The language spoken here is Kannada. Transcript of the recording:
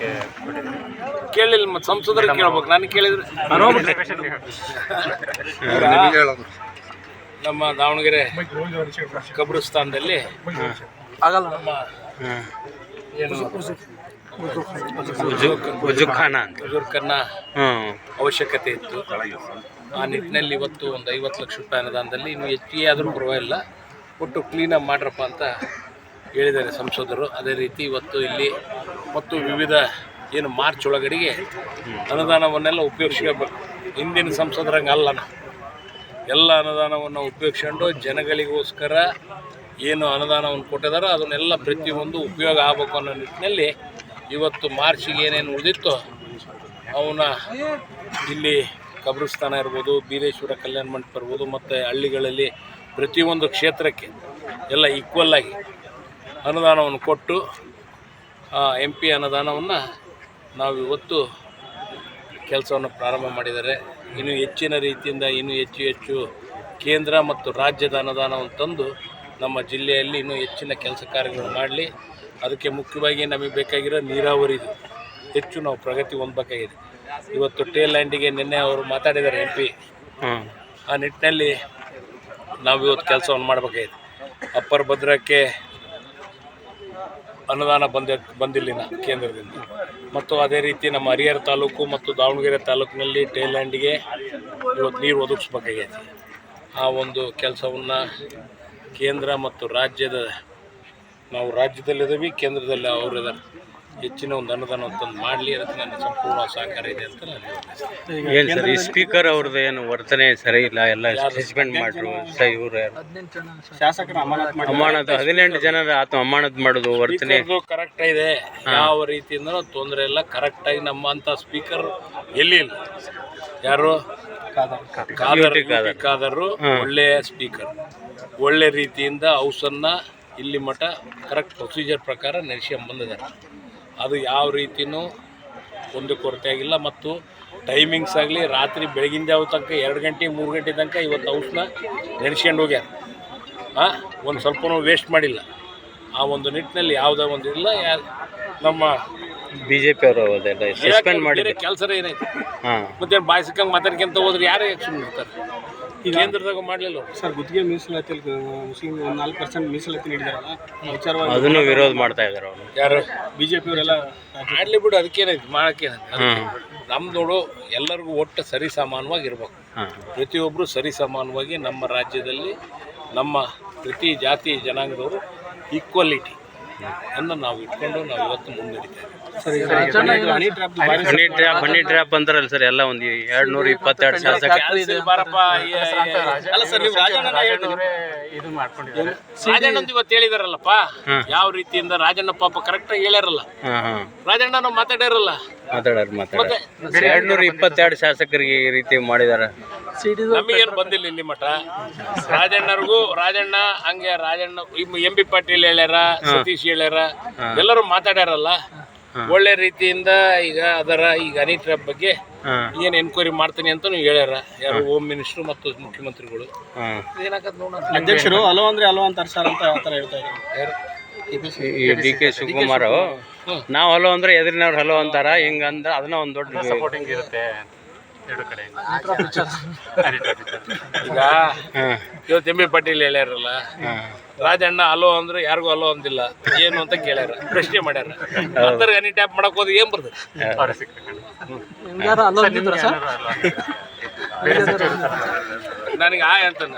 ಕೊಟ್ಟಿದ್ದೀರಿ ಕೇಳಿಲ್ಲ ಮತ್ತೆ ಸಂಸದರು ಕೇಳ್ಬೇಕು. ನಾನು ಕೇಳಿದ್ರೆ ನಮ್ಮ ದಾವಣಗೆರೆ ಕಬ್ರಸ್ತಾನದಲ್ಲಿ ನಮ್ಮ ಅಂತ. ಬುಜುರ್ಗನ್ನ ಹ್ಮ್ ಅವಶ್ಯಕತೆ ಇತ್ತು. ಆ ನಿಟ್ಟಿನಲ್ಲಿ ಇವತ್ತು ಒಂದು ಐವತ್ತು ಲಕ್ಷ ರೂಪಾಯಿ ಅನುದಾನದಲ್ಲಿ ಇನ್ನು ಹೆಚ್ಚಿಗೆ ಆದರೂ ಪರವಾಗಿಲ್ಲ. ಒಟ್ಟು ಕ್ಲೀನಾಗಿ ಮಾಡ್ರಪ್ಪ ಅಂತ ಹೇಳಿದ್ದಾರೆ ಸಂಸದರು. ಅದೇ ರೀತಿ ಇವತ್ತು ಇಲ್ಲಿ ಮತ್ತು ವಿವಿಧ ಏನು ಮಾರ್ಚ್ ಒಳಗಡೆಗೆ ಅನುದಾನವನ್ನೆಲ್ಲ ಉಪಯೋಗಿಸ್ಕೋಬೇಕು. ಹಿಂದಿನ ಸಂಸದರಂಗೆ ಅಲ್ಲ ನಾವು. ಎಲ್ಲ ಅನುದಾನವನ್ನು ಉಪಯೋಗಿಸ್ಕೊಂಡು ಜನಗಳಿಗೋಸ್ಕರ ಏನು ಅನುದಾನವನ್ನು ಕೊಟ್ಟಿದಾರೋ ಅದನ್ನೆಲ್ಲ ಪ್ರತಿಯೊಂದು ಉಪಯೋಗ ಆಗಬೇಕು ಅನ್ನೋ ನಿಟ್ಟಿನಲ್ಲಿ ಇವತ್ತು ಮಾರ್ಚಿಗೆ ಏನೇನು ಉಳಿದಿತ್ತು ಅವನ್ನ ಇಲ್ಲಿ ಕಬ್ರಿಸ್ತಾನ ಇರ್ಬೋದು, ಬೀರೇಶ್ವರ ಕಲ್ಯಾಣ ಮಂಟಪ ಇರ್ಬೋದು, ಮತ್ತು ಹಳ್ಳಿಗಳಲ್ಲಿ ಪ್ರತಿಯೊಂದು ಕ್ಷೇತ್ರಕ್ಕೆ ಎಲ್ಲ ಈಕ್ವಲ್ ಆಗಿ ಅನುದಾನವನ್ನು ಕೊಟ್ಟು ಎಂ ಪಿ ಅನುದಾನವನ್ನು ನಾವು ಇವತ್ತು ಕೆಲಸವನ್ನು ಪ್ರಾರಂಭ ಮಾಡಿದ್ದಾರೆ. ಇನ್ನೂ ಹೆಚ್ಚಿನ ರೀತಿಯಿಂದ ಇನ್ನೂ ಹೆಚ್ಚು ಹೆಚ್ಚು ಕೇಂದ್ರ ಮತ್ತು ರಾಜ್ಯದ ಅನುದಾನವನ್ನು ತಂದು ನಮ್ಮ ಜಿಲ್ಲೆಯಲ್ಲಿ ಇನ್ನೂ ಹೆಚ್ಚಿನ ಕೆಲಸ ಕಾರ್ಯಗಳನ್ನು ಮಾಡಲಿ. ಅದಕ್ಕೆ ಮುಖ್ಯವಾಗಿ ನಮಗೆ ಬೇಕಾಗಿರೋ ನೀರಾವರಿದು ಹೆಚ್ಚು ನಾವು ಪ್ರಗತಿ ಹೊಂದಬೇಕಾಗಿದೆ. ಇವತ್ತು ಟೇಲ್ ಲ್ಯಾಂಡಿಗೆ ನಿನ್ನೆ ಅವರು ಮಾತಾಡಿದ್ದಾರೆ ಎಂ ಪಿ ಆ ನಿಟ್ಟಿನಲ್ಲಿ ನಾವು ಇವತ್ತು ಕೆಲಸವನ್ನು ಮಾಡಬೇಕಾಗಿದೆ. ಅಪ್ಪರ್ ಭದ್ರಕ್ಕೆ ಅನುದಾನ ಬಂದ ಬಂದಿಲ್ಲಿನ ಕೇಂದ್ರದಿಂದ. ಮತ್ತು ಅದೇ ರೀತಿ ನಮ್ಮ ಹರಿಹರ ತಾಲೂಕು ಮತ್ತು ದಾವಣಗೆರೆ ತಾಲೂಕಿನಲ್ಲಿ ಟೈಲ್ಯಾಂಡ್ಗೆ ಇವತ್ತು ನೀರು ಒದಗಿಸ್ಬೇಕಾಗೈತಿ. ಆ ಒಂದು ಕೆಲಸವನ್ನು ಕೇಂದ್ರ ಮತ್ತು ರಾಜ್ಯದ, ನಾವು ರಾಜ್ಯದಲ್ಲಿದ್ದೀವಿ, ಕೇಂದ್ರದಲ್ಲಿ ಅವರು ಇದ್ದಾರೆ ಹೆಚ್ಚಿನ ಒಂದು ಅನುದಾನ ತಂದು ಮಾಡಲಿ ಅದಕ್ಕೆ ನನ್ನ ಸಂಪೂರ್ಣ ಸಹಕಾರ ಇದೆ ಅಂತ ನಾನು ಸರ್ ಈ ಸ್ಪೀಕರ್ ಅವ್ರದ್ದು ಏನು ವರ್ತನೆ ಸರಿ ಇಲ್ಲ ಎಲ್ಲ ಸಸ್ಪೆಂಡ್ ಮಾಡ್ರು ಸ ಇವರು ಶಾಸಕರ ಅಮಾನತ್ ಹದಿನೆಂಟು ಜನ ಆತ ಅಮಾನತ್ ಮಾಡೋದು ವರ್ತನೆ. ಕರೆಕ್ಟ್ ಇದೆ. ಯಾವ ರೀತಿಯಿಂದ ತೊಂದರೆ ಇಲ್ಲ ಕರೆಕ್ಟಾಗಿ ನಮ್ಮಂಥ ಸ್ಪೀಕರ್ ಎಲ್ಲಿ ಇಲ್ಲ. ಯಾರು? ಕಾದರ್. ಒಳ್ಳೆಯ ಸ್ಪೀಕರ್ ಒಳ್ಳೆ ರೀತಿಯಿಂದ ಹೌಸನ್ನ ಇಲ್ಲಿ ಮಠ ಕರೆಕ್ಟ್ ಪ್ರೊಸೀಜರ್ ಪ್ರಕಾರ ನಡೆಸ್ಕೊಂಡ್ ಬಂದಿದ್ದಾರೆ. ಅದು ಯಾವ ರೀತಿನೂ ಒಂದು ಕೊರತೆ ಆಗಿಲ್ಲ ಮತ್ತು ಟೈಮಿಂಗ್ಸ್ ಆಗಲಿ ರಾತ್ರಿ ಬೆಳಗಿನ ಜಾವ ತನಕ ಎರಡು ಗಂಟೆ ಮೂರು ಗಂಟೆ ತನಕ ಇವತ್ತು ಹೌಸ್ನ ನೆನೆಸ್ಕೊಂಡು ಹೋಗ್ಯಾರ. ಹಾಂ ಒಂದು ಸ್ವಲ್ಪನೂ ವೇಸ್ಟ್ ಮಾಡಿಲ್ಲ. ಆ ಒಂದು ನಿಟ್ಟಿನಲ್ಲಿ ಯಾವುದೇ ಒಂದು ಇಲ್ಲ ನಮ್ಮ ಬಿ ಜೆ ಅದೆಲ್ಲ ಸಸ್ಪೆಂಡ್ ಮಾಡಿದ್ರು ಕೆಲಸ ಏನೈತೆ? ಮತ್ತೆ ಬಾಯ್ ಸಿಕ್ಕಂಗೆ ಮಾತಾಡ್ಕೊಂತ ಹೋದ್ರೆ ಯಾರೇ ಸುಮ್ಮನೆ ಇರ್ತಾರೆ ಕೇಂದ್ರದಾಗ ಮಾಡಲಿಲ್ಲ ಸರ್ ಗುತ್ತಿಗೆ ಮೀಸಲಾತಿ ಮುಸ್ಲಿಂ ಒಂದು ನಾಲ್ಕು ಪರ್ಸೆಂಟ್ ಮೀಸಲಾತಿ ನೀಡಿದಾರಲ್ಲ ವಿಚಾರವಾಗಿ ಅದನ್ನು ವಿರೋಧ ಮಾಡ್ತಾ ಇದಾರೆ ಅವರು. ಯಾರು? ಬಿಜೆಪಿ ಅವರೆಲ್ಲ ಮಾಡ್ಲಿ ಬಿಡು ಅದಕ್ಕೇನೈತಿ ಮಾಡಕ್ಕೇನೈತಿ ನಮ್ದೋಡು ಎಲ್ಲರಿಗೂ ಒಟ್ಟು ಸರಿ ಸಮಾನವಾಗಿ ಇರ್ಬೇಕು. ಪ್ರತಿಯೊಬ್ಬರು ಸರಿ ಸಮಾನವಾಗಿ ನಮ್ಮ ರಾಜ್ಯದಲ್ಲಿ ನಮ್ಮ ಪ್ರತಿ ಜಾತಿ ಜನಾಂಗದವರು ಈಕ್ವಾಲಿಟಿ ಅನ್ನು ನಾವು ಇಟ್ಕೊಂಡು ನಾವು ಇವತ್ತು ಈಗ ಹನಿ ಟ್ರ್ಯಾಪ್ ಹನಿ ಟ್ರ್ಯಾಪ್ ಅಂತಾರಲ್ಲ ಸರ್ ಎಲ್ಲ ಒಂದು ಎರಡು ನೂರ ಇಪ್ಪತ್ತೆರಡು ಶಾಸಕ. ಬಾರಪ್ಪ ಅಲ್ಲ ಸರ್ ನೀವು ರಾಜಣ್ಣ ಇದು ಮಾಡ್ಕೊಂಡಿದ್ದಾರೆ. ರಾಜಣ್ಣಂದು ಇವತ್ತು ಹೇಳಿದಾರಲ್ಲಪ್ಪ. ಯಾವ ರೀತಿಯಿಂದ ರಾಜಣ್ಣ ಪಾಪ ಕರೆಕ್ಟಾಗಿ ಹೇಳ್ಯಾರಲ್ಲ. ರಾಜಣ್ಣ ನಾವು ಮಾತಾಡ್ಯಾರಲ್ಲ. ಮಾತಾಡೋರು ಮಾತಾಡ ಎರಡು ನೂರ ಇಪ್ಪತ್ತೆರಡು ಶಾಸಕರಿಗೆ ಈ ರೀತಿ ಮಾಡಿದಾರೆ. ನಮಗೇನು ಬಂದಿಲ್ಲ ಇಲ್ಲಿ ಮಠ. ರಾಜಣ್ಣರಿಗೂ ರಾಜಣ್ಣ ಹಂಗೆ ರಾಜಣ್ಣ ಎಂ ಬಿ ಪಾಟೀಲ್ ಹೇಳ್ಯಾರ ಸತೀಶ್ ಹೇಳ್ಯಾರ ಎಲ್ಲರೂ ಮಾತಾಡ್ಯಾರಲ್ಲ. ಒಳ್ಳೆ ರೀತಿಯಿಂದ ಈಗ ಅದರ ಈಗ ಹನಿ ಟ್ರ್ಯಾಪ್ ಬಗ್ಗೆ ಏನ್ ಎನ್ಕ್ವೈರಿ ಮಾಡ್ತೀನಿ ಅಂತ ನೀವು ಹೇಳ್ಯಾರ. ಯಾರು ಹೋಮ್ ಮಿನಿಸ್ಟರ್ ಮತ್ತು ಮುಖ್ಯಮಂತ್ರಿಗಳು. ಏನಾಗತ್ ನೋಡೋಣ ಅಧ್ಯಕ್ಷರು ಹಲೋ ಅಂದ್ರೆ ಹಲೋ ಅಂತ ಸರ್ ಅಂತ ಆತರ ಹೇಳ್ತಾ ಇದ್ದಾರೆ? D K Shivakumar. ನಾವು ಹಲೋ ಅಂದ್ರೆ ಎದುರಿನವ್ರು ಹಲೋ ಅಂತಾರ ಹಿಂಗಂದ ಅದನ್ನ ಒಂದು ದೊಡ್ಡ ಸಪೋರ್ಟಿಂಗ್ ಇರುತ್ತೆ ಎರಡು ಕಡೆ ಈಗ ಇವತ್ತು ಎಂ ಬಿ ಪಾಟೀಲ್ ಹೇಳ್ಯಾರಲ್ಲ. ರಾಜಣ್ಣ ಅಲೋ ಅಂದ್ರೆ ಯಾರಿಗೂ ಅಲೋ ಅಂದಿಲ್ಲ. ಏನು ಅಂತ ಕೇಳ್ಯಾರ. ಪ್ರಶ್ನೆ ಮಾಡ್ಯಾರ. ಅಂದ್ರೆ ಎನಿ ಟ್ಯಾಪ್ ಮಾಡಕ್ ಹೋದ್ರೆ ಏನ್ ಬರ್ತದೆ? ನನಗೆ ಆಯ್ ಅಂತ